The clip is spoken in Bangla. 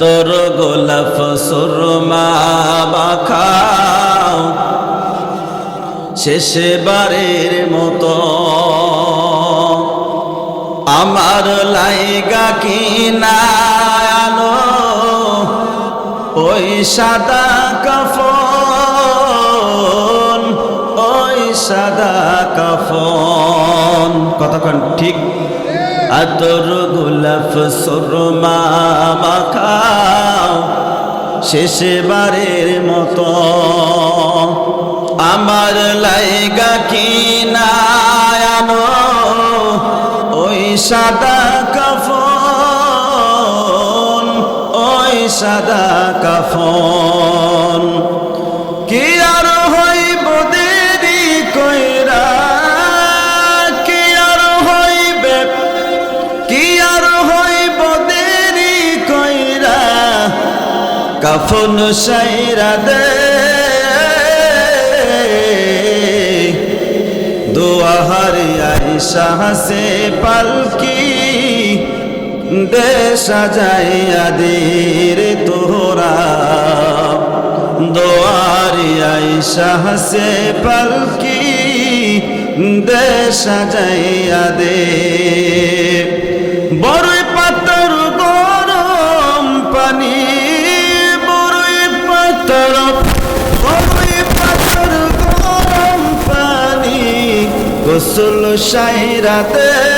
তোর গোলাপ সুরমা বাখাও শেষে বারের মতো। আমার লাইগা কি না ওই সাদা কাফন, ওই সাদা কাফন। কতক্ষণ? ঠিক আতর গোলাপ সুরমা মাখাও শেষে বারের মতো। আমার লাইগা কি না ওই সাদা কাফন, ওই সাদা কাফন। কাফন সাইরা দে। দোয়াহারি আইসা হাসে পালকি। দে সাজাইয়া দের তোরা দোয়ারি আইসা হাসে পালকি। দে সাজাইয়া দে পানি সাইরাতে